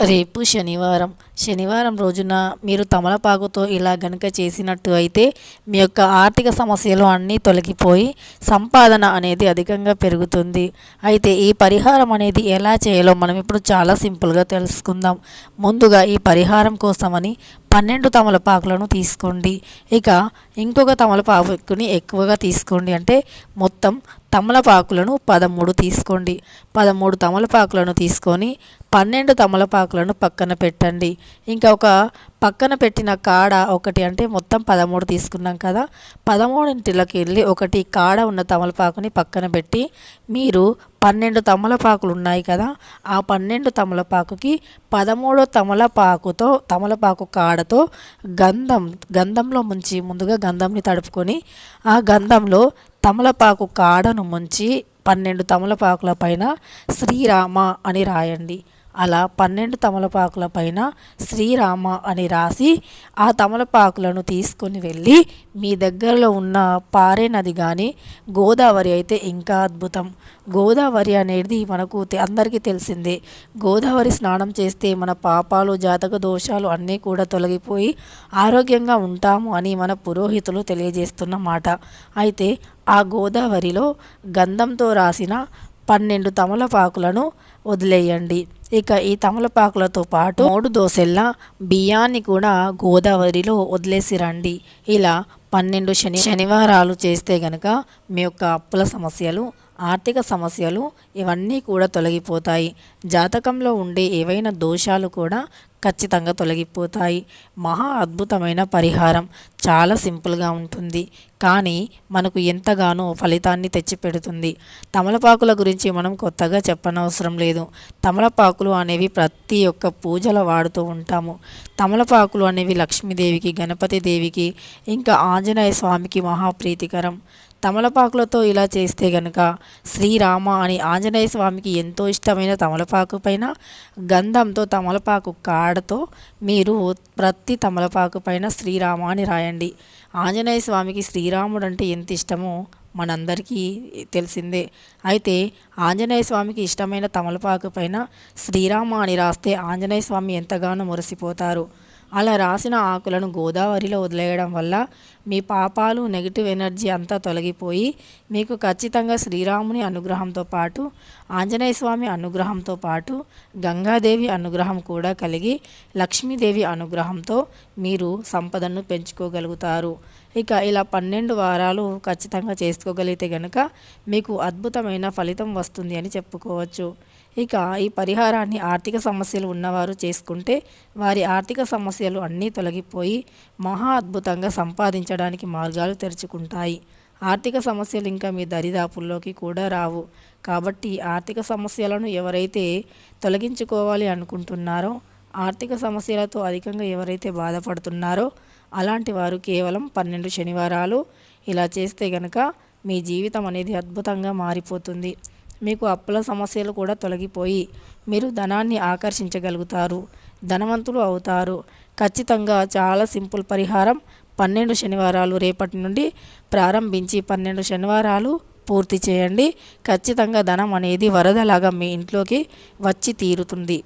రేపు శనివారం. శనివారం రోజున మీరు తమలపాకుతో ఇలా గనుక చేసినట్టు అయితే మీ యొక్క ఆర్థిక సమస్యలు అన్నీ తొలగిపోయి సంపాదన అనేది అధికంగా పెరుగుతుంది. అయితే ఈ పరిహారం అనేది ఎలా చేయాలో మనం ఇప్పుడు చాలా సింపుల్గా తెలుసుకుందాం. ముందుగా ఈ పరిహారం కోసమని పన్నెండు తమలపాకులను తీసుకోండి. ఇక ఇంకొక తమలపాకుని ఎక్కువగా తీసుకోండి. అంటే మొత్తం తమలపాకులను పదమూడు తీసుకోండి. పదమూడు తమలపాకులను తీసుకొని పన్నెండు తమలపాకులను పక్కన పెట్టండి. ఇంకా ఒక పక్కన పెట్టిన కాడ ఒకటి అంటే మొత్తం పదమూడు తీసుకున్నాం కదా. పదమూడింటిలోకి వెళ్ళి ఒకటి కాడ ఉన్న తమలపాకుని పక్కన పెట్టి మీరు పన్నెండు తమలపాకులు ఉన్నాయి కదా ఆ పన్నెండు తమలపాకుకి పదమూడో తమలపాకుతో తమలపాకు కాడతో గంధం గంధంలో ముంచి ముందుగా గంధంని తడుపుకొని ఆ గంధంలో తమలపాకు కాడను ముంచి పన్నెండు తమలపాకుల పైన శ్రీరామ అని రాయండి. అలా పన్నెండు తమలపాకుల పైన శ్రీరామ అని రాసి ఆ తమలపాకులను తీసుకొని వెళ్ళి మీ దగ్గరలో ఉన్న పారే నది కానీ గోదావరి అయితే ఇంకా అద్భుతం. గోదావరి అనేది మనకు అందరికీ తెలిసిందే. గోదావరి స్నానం చేస్తే మన పాపాలు జాతక దోషాలు అన్నీ కూడా తొలగిపోయి ఆరోగ్యంగా ఉంటాము అని మన పురోహితులు తెలియజేస్తున్న మాట. అయితే ఆ గోదావరిలో గంధంతో రాసిన పన్నెండు తమలపాకులను వదిలేయండి. ఇక ఈ తమలపాకులతో పాటు మూడు దోశల బియ్యాన్ని కూడా గోదావరిలో వదిలేసి రండి. ఇలా పన్నెండు శని శనివారాలు చేస్తే గనక మీ యొక్క అప్పుల సమస్యలు ఆర్థిక సమస్యలు ఇవన్నీ కూడా తొలగిపోతాయి. జాతకంలో ఉండే ఏవైనా దోషాలు కూడా ఖచ్చితంగా తొలగిపోతాయి. మహా అద్భుతమైన పరిహారం. చాలా సింపుల్గా ఉంటుంది. కానీ మనకు ఎంతగానో ఫలితాన్ని తెచ్చిపెడుతుంది. తమలపాకుల గురించి మనం కొత్తగా చెప్పనవసరం లేదు. తమలపాకులు అనేవి ప్రతి ఒక్క పూజలో వాడుతూ ఉంటాము. తమలపాకులు అనేవి లక్ష్మీదేవికి గణపతి దేవికి ఇంకా ఆంజనేయ స్వామికి మహాప్రీతికరం. తమలపాకులతో ఇలా చేస్తే గనక శ్రీరామ అని ఆంజనేయ స్వామికి ఎంతో ఇష్టమైన తమలపాకు పైన గంధంతో తమలపాకు కాడతో మీరు ప్రతి తమలపాకు పైన శ్రీరామ అని రాయండి. ఆంజనేయ స్వామికి శ్రీరాముడు అంటే ఎంత ఇష్టమో మనందరికీ తెలిసిందే. అయితే ఆంజనేయ స్వామికి ఇష్టమైన తమలపాకు పైన శ్రీరామ అని రాస్తే ఆంజనేయ స్వామి ఎంతగానో మురిసిపోతారు. అలా రాసిన ఆకులను గోదావరిలో వదిలేయడం వల్ల మీ పాపాలు నెగిటివ్ ఎనర్జీ అంతా తొలగిపోయి మీకు ఖచ్చితంగా శ్రీరాముని అనుగ్రహంతో పాటు ఆంజనేయ స్వామి అనుగ్రహంతో పాటు గంగాదేవి అనుగ్రహం కూడా కలిగి లక్ష్మీదేవి అనుగ్రహంతో మీరు సంపదను పెంచుకోగలుగుతారు. ఇక ఇలా పన్నెండు వారాలు ఖచ్చితంగా చేసుకోగలిగితే కనుక మీకు అద్భుతమైన ఫలితం వస్తుంది అని చెప్పుకోవచ్చు. ఇక ఈ పరిహారాన్ని ఆర్థిక సమస్యలు ఉన్నవారు చేసుకుంటే వారి ఆర్థిక సమస్య సమస్యలు అన్నీ తొలగిపోయి మహా అద్భుతంగా సంపాదించడానికి మార్గాలు తెరుచుకుంటాయి. ఆర్థిక సమస్యలు ఇంకా మీ దరిదాపుల్లోకి కూడా రావు. కాబట్టి ఆర్థిక సమస్యలను ఎవరైతే తొలగించుకోవాలి అనుకుంటున్నారో ఆర్థిక సమస్యలతో అధికంగా ఎవరైతే బాధపడుతున్నారో అలాంటి వారు కేవలం పన్నెండు శనివారాలు. ఇలా చేస్తే గనక మీ జీవితం అనేది అద్భుతంగా మారిపోతుంది. మీకు అప్పుల సమస్యలు కూడా తొలగిపోయి మీరు ధనాన్ని ఆకర్షించగలుగుతారు ధనవంతులు అవుతారు. ఖచ్చితంగా చాలా సింపుల్ పరిహారం. పన్నెండు శనివారాలు రేపటి నుండి ప్రారంభించి పన్నెండు శనివారాలు పూర్తి చేయండి. ఖచ్చితంగా ధనం అనేది వరదలాగా మీ ఇంట్లోకి వచ్చి తీరుతుంది.